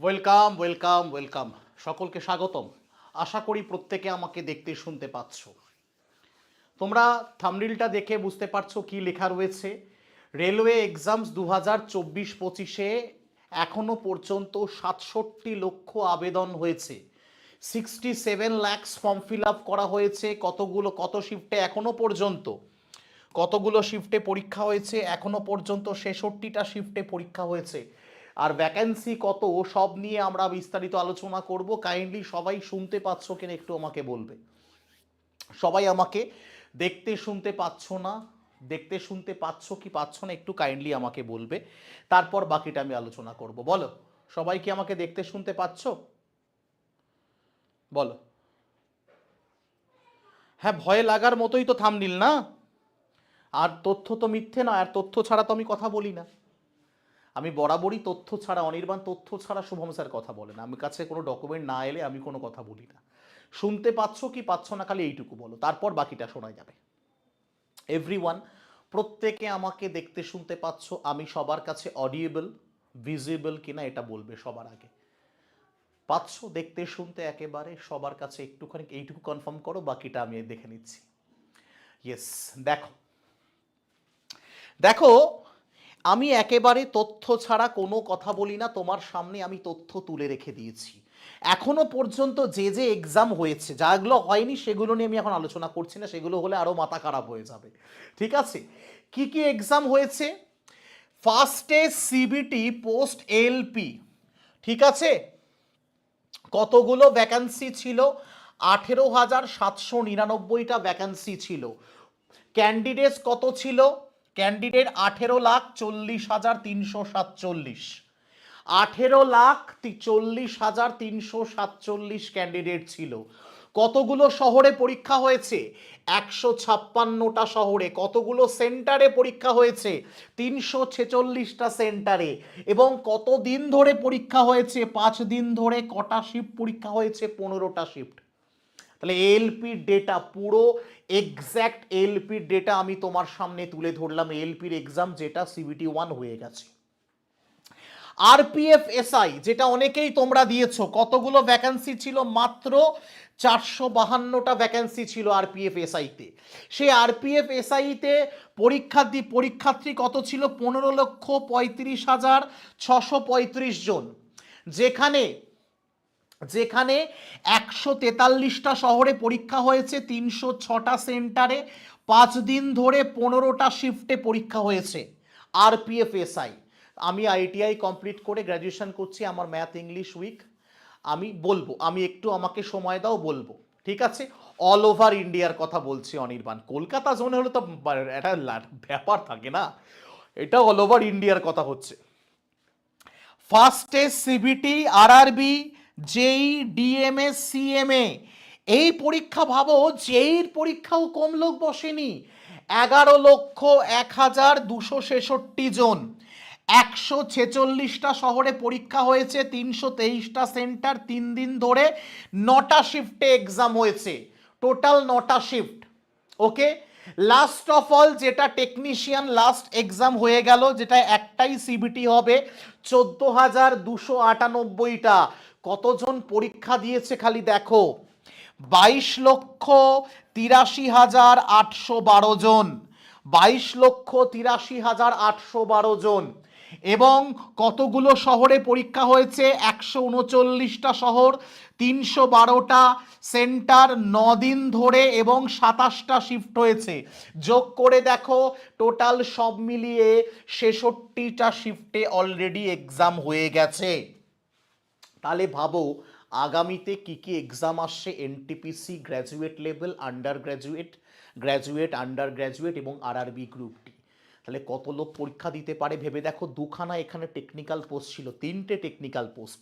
Welcome welcome welcome. সকলকে স্বাগতম। আশা করি প্রত্যেকে আমাকে দেখতে শুনতে পাচ্ছ। তোমরা থামরিলটা দেখে বুঝতে পারছ কি লেখা রয়েছে। রেলওয়ে এক্সামস দু হাজার চব্বিশ পঁচিশে এখনও পর্যন্ত সাতষট্টি লক্ষ আবেদন হয়েছে। Sixty seven lakhs form fill up করা হয়েছে। কতগুলো, কত শিফটে এখনও পর্যন্ত? কতগুলো শিফটে পরীক্ষা হয়েছে? এখনও পর্যন্ত ছেষট্টিটা শিফটে পরীক্ষা হয়েছে। আর ভ্যাকেন্সি কত, সব নিয়ে আমরা বিস্তারিত আলোচনা করব। কাইন্ডলি সবাই শুনতে পাচ্ছ কিনা একটু আমাকে বলবে। সবাই আমাকে দেখতে শুনতে পাচ্ছ না, দেখতে শুনতে পাচ্ছ কি পাচ্ছ না একটু কাইন্ডলি আমাকে বলবে। তারপর বাকিটা আমি আলোচনা করব। বলো, সবাই কি আমাকে দেখতে শুনতে পাচ্ছ? বলো। হ্যাঁ ভয় লাগার মতোই তো থামনিল না? আর তথ্য তো মিথ্যে নয় আর তথ্য ছাড়া তো আমি কথা বলি না। আমি বরাবরই তথ্য ছাড়া, অনির্বাণ তথ্য ছাড়া শুভম স্যার কথা বলে না আমি কাছে কোনো ডকুমেন্ট না এলে আমি কোনো কথা বলি না। শুনতে পাচ্ছ কি পাচ্ছ না খালি এইটুকু বলো, তারপর বাকিটা শোনা যাবে। এভরিওয়ান প্রত্যেকে আমাকে দেখতে শুনতে পাচ্ছ, আমি সবার কাছে অডিয়েবল ভিজিবল কিনা এটা বলবে সবার আগে। পাচ্ছ দেখতে শুনতে একেবারে, সবার কাছে একটুখানি এইটুকু কনফার্ম করো, বাকিটা আমি দেখে নিচ্ছি। ইয়েস দেখো। দেখো আমি একেবারে তথ্য ছাড়া কোনো কথা বলি না, তোমার সামনে আমি তথ্য তুলে রেখে দিয়েছি। এখনও পর্যন্ত যে যে এক্সাম হয়েছে যাগুলো হয়নি, সেগুলো নিয়ে আমি এখন আলোচনা করছি না, সেগুলো হলে আরও মাথা খারাপ হয়ে যাবে। ঠিক আছে? কি কি এক্সাম হয়েছে? ফার্স্টে সিবিটি পোস্ট এলপি ঠিক আছে? কতগুলো ভ্যাকান্সি ছিল? আঠেরো হাজার সাতশো নিরানব্বইটা ভ্যাকান্সি ছিল। ক্যান্ডিডেটস কত ছিল? ক্যান্ডিডেট আঠেরো লাখ চল্লিশ হাজার তিনশো সাতচল্লিশ। আঠেরো লাখ চল্লিশ হাজার তিনশো সাতচল্লিশ ক্যান্ডিডেট ছিল। কতগুলো শহরে পরীক্ষা হয়েছে? একশো ছাপ্পান্নটা শহরে। কতগুলো সেন্টারে পরীক্ষা হয়েছে? তিনশো ছেচল্লিশটা সেন্টারে। এবং কত দিন ধরে পরীক্ষা হয়েছে? পাঁচ দিন ধরে কটা শিফট পরীক্ষা হয়েছে? পনেরোটা শিফট তাহলে এলপির ডেটা পুরো এক্স্যাক্ট এলপির ডেটা আমি তোমার সামনে তুলে ধরলাম এলপির এক্সাম যেটা সিবিটি ওয়ান হয়ে গেছে। আরপিএফ এসআই যেটা অনেকেই তোমরা দিয়েছ, কতগুলো ভ্যাকান্সি ছিল? মাত্র চারশো বাহান্নটা ভ্যাকান্সি ছিল আরপিএফ এসআইতে সেই আরপিএফ এসআইতে পরীক্ষার্থী পরীক্ষার্থী কত ছিল? পনেরো লক্ষ পঁয়ত্রিশ হাজার ছশো পঁয়ত্রিশ জন। যেখানে যেখানে একশো তেতাল্লিশটা শহরে পরীক্ষা হয়েছে, তিনশো ছটা সেন্টারে পাঁচ দিন ধরে পনেরোটা শিফটে পরীক্ষা হয়েছে, আরপিএফ, এসআই। আমি আইটিআই কমপ্লিট করে গ্র্যাজুয়েশন করছি আমার ম্যাথ ইংলিশ উইক। আমি বলব, আমি একটু আমাকে সময় দাও, বলব, ঠিক আছে? অল ওভার ইন্ডিয়ার কথা বলছি অনির্বাণ। কলকাতা জোনে হলে তো একটা ব্যাপার থাকে না। এটা অল ওভার ইন্ডিয়ার কথা হচ্ছে। ফার্স্টে CBT RRB JE DMS CMA এই পরীক্ষা ভাবো জেইর পরীক্ষাও কম লোক বসেনি, এগারো লক্ষ এক হাজার দুশো ছেষট্টি জন। একশো ছেচল্লিশটা শহরে পরীক্ষা হয়েছে, তিনশো তেইশটা সেন্টার তিন দিন ধরে নটা শিফটে এক্সাম হয়েছে। টোটাল নটা shift, okay? Last of all যেটা টেকনিশিয়ান লাস্ট এক্সাম হয়ে গেল, যেটা একটাই সিবিটি হবে, চোদ্দ হাজার দুশো আটানব্বইটা। কতজন পরীক্ষা দিয়েছে খালি দেখো। বাইশ লক্ষ তিরাশি হাজার আটশো বারো জন। বাইশ লক্ষ তিরাশি হাজার আটশো বারো জন। এবং কতগুলো শহরে পরীক্ষা হয়েছে? একশো উনচল্লিশটা শহর, তিনশো বারোটা সেন্টার দিন ধরে এবং সাতাশটা শিফট হয়েছে। যোগ করে দেখো, টোটাল সব মিলিয়ে ছেষট্টিটা শিফটে অলরেডি এক্সাম হয়ে গেছে। তাহলে ভাবো, আগামীতে কি কি এক্সাম আসছে? NTPC graduate level undergraduate graduate undergraduate এবং আরআরবি গ্রুপটি তাহলে কত লোক পরীক্ষা দিতে পারে ভেবে দেখো, দুখানা এখানে টেকনিক্যাল পোস্ট ছিল, তিনটে টেকনিক্যাল পোস্ট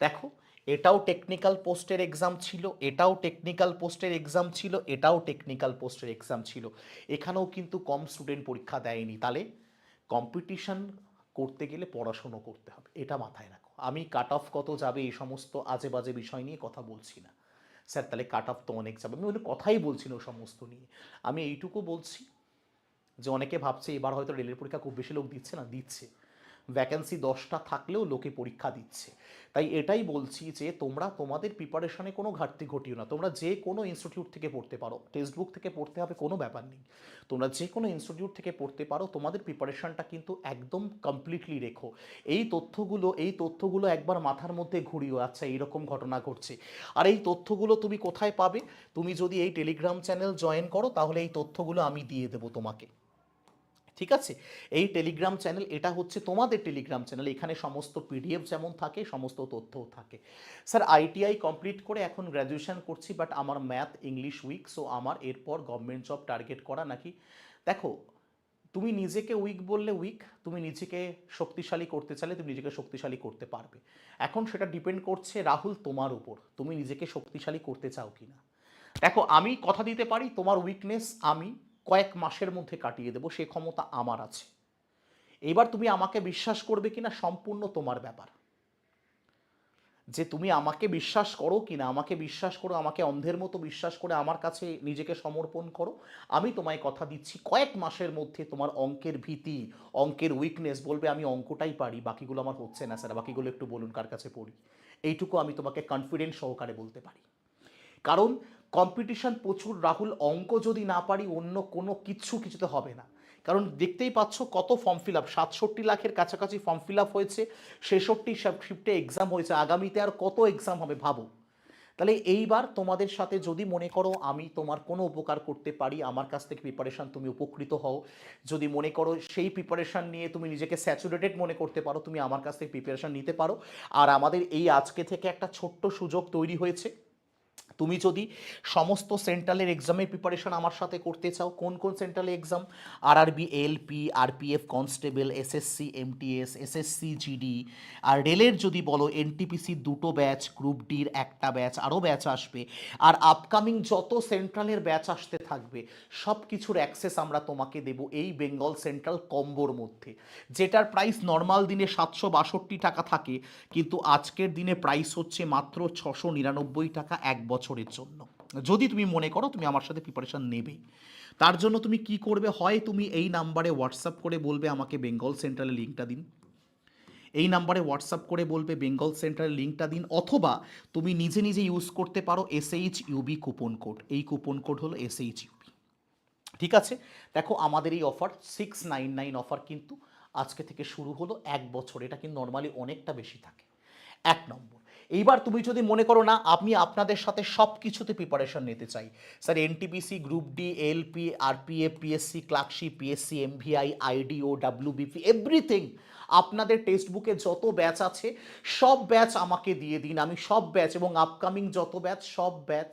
দেখো, এটাও টেকনিক্যাল পোস্টের এক্সাম ছিল, এটাও টেকনিক্যাল পোস্টের এক্সাম ছিল, এটাও টেকনিক্যাল পোস্টের এক্সাম ছিল। এখানেও কিন্তু কম স্টুডেন্ট পরীক্ষা দেয়নি। তাহলে কম্পিটিশন করতে গেলে পড়াশুনো করতে হবে, এটা মাথায় রাখো। আমি কাট অফ কত যাবে এই সমস্ত আজে বাজে বিষয় নিয়ে কথা বলছি না। স্যার, তাহলে কাট অফ তো অনেক যাবে। আমি অনেক কথাই বলছি না ও সমস্ত নিয়ে। আমি এইটুকু বলছি যে অনেকে ভাবছে এবার হয়তো রেলের পরীক্ষা খুব বেশি লোক দিচ্ছে না, দিচ্ছে। ভ্যাকেন্সি দশটা থাকলেও লোকে পরীক্ষা দিচ্ছে। তাই এটাই বলছি যে তোমরা তোমাদের প্রিপারেশনে কোনো ঘাটতি ঘটিও না। তোমরা যে কোনো ইনস্টিটিউট থেকে পড়তে পারো। টেক্সট বুক থেকে পড়তে হবে, কোনো ব্যাপার নেই। তোমরা যে কোনো ইনস্টিটিউট থেকে পড়তে পারো, তোমাদের প্রিপারেশনটা কিন্তু একদম কমপ্লিটলি রেখো। এই তথ্যগুলো এই তথ্যগুলো একবার মাথার মধ্যে ঘুরিও আচ্ছা এইরকম ঘটনা ঘটছে। আর এই তথ্যগুলো তুমি কোথায় পাবে? তুমি যদি এই টেলিগ্রাম চ্যানেল জয়েন করো, তাহলে এই তথ্যগুলো আমি দিয়ে দেবো তোমাকে। ঠিক আছে? এই টেলিগ্রাম চ্যানেল এটা হচ্ছে তোমাদের টেলিগ্রাম চ্যানেল এখানে সমস্ত পিডিএফ যেমন থাকে, সমস্ত তথ্যও থাকে। স্যার আইটিআই কমপ্লিট করে এখন গ্র্যাজুয়েশন করছি বাট আমার ম্যাথ ইংলিশ উইক সো আমার এরপর গভর্নমেন্ট জব টার্গেট করা নাকি? দেখো, তুমি নিজেকে উইক বললে উইক তুমি নিজেকে শক্তিশালী করতে চাইলে তুমি নিজেকে শক্তিশালী করতে পারবে। এখন সেটা ডিপেন্ড করছে রাহুল তোমার উপর, তুমি নিজেকে শক্তিশালী করতে চাও কি না দেখো, আমি কথা দিতে পারি, তোমার উইকনেস আমি কয়েক মাসের মধ্যে কাটিয়ে দেবো, সে ক্ষমতা আমার আছে। এবার তুমি আমাকে বিশ্বাস করবে কিনা সম্পূর্ণ তোমার ব্যাপার। যে তুমি আমাকে বিশ্বাস করো কিনা, আমাকে বিশ্বাস করো, আমাকে অন্ধের মতো বিশ্বাস করে আমার কাছে নিজেকে সমর্পণ করো, আমি তোমায় কথা দিচ্ছি, কয়েক মাসের মধ্যে তোমার অঙ্কের ভীতি, অঙ্কের উইকনেস বলবে, আমি অঙ্কটাই পারি, বাকিগুলো আমার হচ্ছে না স্যার, বাকিগুলো একটু বলুন কার কাছে পড়ি। এইটুকু আমি তোমাকে কনফিডেন্স সহকারে বলতে পারি। কারণ কম্পিটিশন প্রচুর। রাহুল অঙ্ক যদি না পারি অন্য কোনো কিচ্ছু কিছুতে হবে না। কারণ দেখতেই পাচ্ছ কত ফর্ম ফিল আপ সাতষট্টি লাখের কাছাকাছি ফর্ম ফিল আপ হয়েছে। ছেষট্টি শিফটে এক্সাম হয়েছে। আগামীতে আর কত এক্সাম হবে ভাবো। তাহলে এইবার তোমাদের সাথে যদি মনে করো আমি তোমার কোনো উপকার করতে পারি, আমার কাছ থেকে প্রিপারেশান তুমি উপকৃত হও। যদি মনে করো সেই প্রিপারেশান নিয়ে তুমি নিজেকে স্যাচুরেটেড মনে করতে পারো, তুমি আমার কাছ থেকে প্রিপারেশান নিতে পারো। আর আমাদের এই আজকে থেকে একটা ছোট্ট সুযোগ তৈরি হয়েছে। তুমি যদি সমস্ত সেন্ট্রালের এক্সামের প্রিপারেশন আমার সাথে করতে চাও, কোন কোন সেন্ট্রাল এক্সাম আর RRB LP RPF constable SSC MTS SSC GD আর রেলের যদি বলো এনটিপিসি দুটো ব্যাচ গ্রুপ ডির একটা ব্যাচ আরও ব্যাচ আসবে। আর আপকামিং যত সেন্ট্রালের ব্যাচ আসতে থাকবে সব কিছুর অ্যাক্সেস আমরা তোমাকে দেব এই বেঙ্গল সেন্ট্রাল কম্বোর মধ্যে। যেটার প্রাইস নর্মাল দিনে সাতশো বাষট্টি টাকা থাকে, কিন্তু আজকের দিনে প্রাইস হচ্ছে মাত্র ছশো নিরানব্বই টাকা, এক বছরের জন্য। যদি তুমি মনে করো তুমি আমার সাথে প্রিপারেশন নেবে, তার জন্য তুমি কি করবে? হয় তুমি এই নাম্বারে হোয়াটসঅ্যাপ করে বলবে আমাকে বেঙ্গল সেন্ট্রালের লিঙ্কটা দিন। এই নাম্বারে হোয়াটসঅ্যাপ করে বলবে বেঙ্গল সেন্টারের লিঙ্কটা দিন, অথবা তুমি নিজে নিজে ইউজ করতে পারো এসএইচ ইউবি কুপন কোড এই কুপন কোড হলো এসএইচ ইউবি ঠিক আছে? দেখো, আমাদের এই offer six nine nine offer কিন্তু আজকে থেকে শুরু হলো এক বছর। এটা কিন্তু নর্মালি অনেকটা বেশি থাকে। এক নম্বর। এইবার তুমি যদি মনে করো না, আমি আপনাদের সাথে সব কিছুতে প্রিপারেশন নিতে চাই। Sir NTPC group D LP RPF PSC clerkship PSC MVI IDO WBP everything আপনাদের টেক্সট বুকে যত ব্যাচ আছে, সব ব্যাচ আমাকে দিয়ে দিন। আমি সব ব্যাচ এবং আপকামিং যত ব্যাচ সব ব্যাচ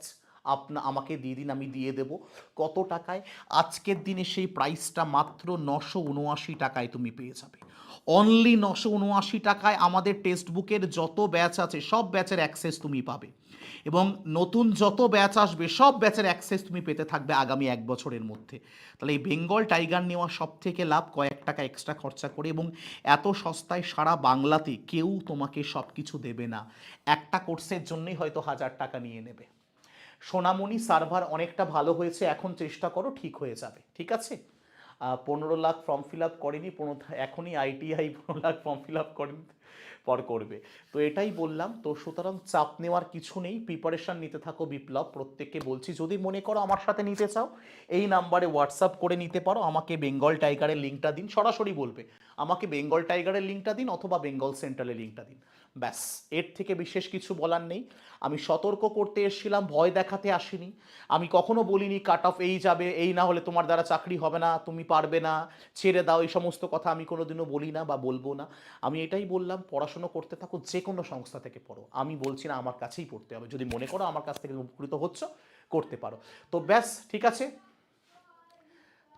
আপনা আমাকে দিয়ে দিন, আমি দিয়ে দেব। কত টাকায়? আজকের দিনে সেই প্রাইসটা মাত্র নশো উনআশি টাকায় তুমি পেয়ে যাবে। অনলি নশো উনআশি টাকায় আমাদের টেক্সট বুকের যত ব্যাচ আছে, সব ব্যাচের অ্যাক্সেস তুমি পাবে। এবং নতুন যত ব্যাচ আসবে, সব ব্যাচের অ্যাক্সেস তুমি পেতে থাকবে আগামী এক বছরের মধ্যে। তাহলে এই বেঙ্গল টাইগার নেওয়া সব থেকে লাভ, কয়েক টাকা এক্সট্রা খরচা করে এবং এত সস্তায় সারা বাংলাতে কেউ তোমাকে সব কিছু দেবে না। একটা কোর্সের জন্যই হয়তো হাজার টাকা নিয়ে নেবে। সোনামণি সার্ভার অনেকটা ভালো হয়েছে, এখন চেষ্টা করো, ঠিক হয়ে যাবে। ঠিক আছে? পনেরো লাখ ফর্ম ফিল আপ করেনি, পনেরো, এখনই আইটিআই পনেরো লাখ ফর্ম ফিল আপ করেনি। পর করবে। তো এটাই বললাম। তো সুতরাং চাপ নেওয়ার কিছু নেই। প্রিপারেশন নিতে থাকো বিপ্লব। প্রত্যেককে বলছি, যদি মনে করো আমার সাথে নিতে চাও, এই নাম্বারে হোয়াটসঅ্যাপ করে নিতে পারো। আমাকে বেঙ্গল টাইগারের লিঙ্কটা দিন। সরাসরি বলবে, আমাকে বেঙ্গল টাইগারের লিঙ্কটা দিন অথবা বেঙ্গল সেন্ট্রালের লিঙ্কটা দিন। ব্যাস, এর থেকে বিশেষ কিছু বলার নেই। আমি সতর্ক করতে এসেছিলাম, ভয় দেখাতে আসিনি। আমি কখনো বলিনি কাট অফ এই যাবে, এই না হলে তোমার দ্বারা চাকরি হবে না, তুমি পারবে না, ছেড়ে দাও। এই সমস্ত কথা আমি কোনোদিনও বলি না বা বলব না। আমি এটাই বললাম। পড়াশুনো করতে থাকো, যে কোনো সংস্থা থেকে পড়ো। আমি বলছি না, আমার কাছেই পড়তে হবে। যদি মনে করো আমার কাছ থেকে উপকৃত হচ্ছ, করতে পারো। তো ব্যাস, ঠিক আছে?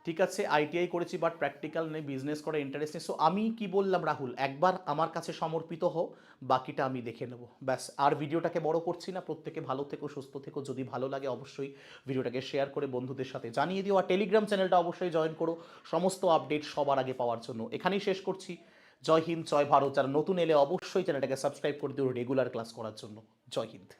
ঠিক আছে আইটিআই করেছি বাট প্র্যাকটিক্যাল নেই বিজনেস করে ইন্টারেস্ট নেই। সো আমি কি বললাম, রাহুল? একবার আমার কাছে সমর্পিত হও, বাকিটা আমি দেখে নেব। ব্যাস, আর ভিডিওটাকে বড় করছি না। প্রত্যেকে ভালো থেকো, সুস্থ থেকো। যদি ভালো লাগে, অবশ্যই ভিডিওটাকে শেয়ার করে বন্ধুদের সাথে জানিয়ে দিও। আর টেলিগ্রাম চ্যানেলটা অবশ্যই জয়েন করো। সমস্ত আপডেট সবার আগে পাওয়ার জন্য। এখানেই শেষ করছি। জয় হিন্দ, জয় ভারত। যারা নতুন এলে অবশ্যই চ্যানেলটাকে সাবস্ক্রাইব করে দিও রেগুলার ক্লাস করার জন্য। জয় হিন্দ।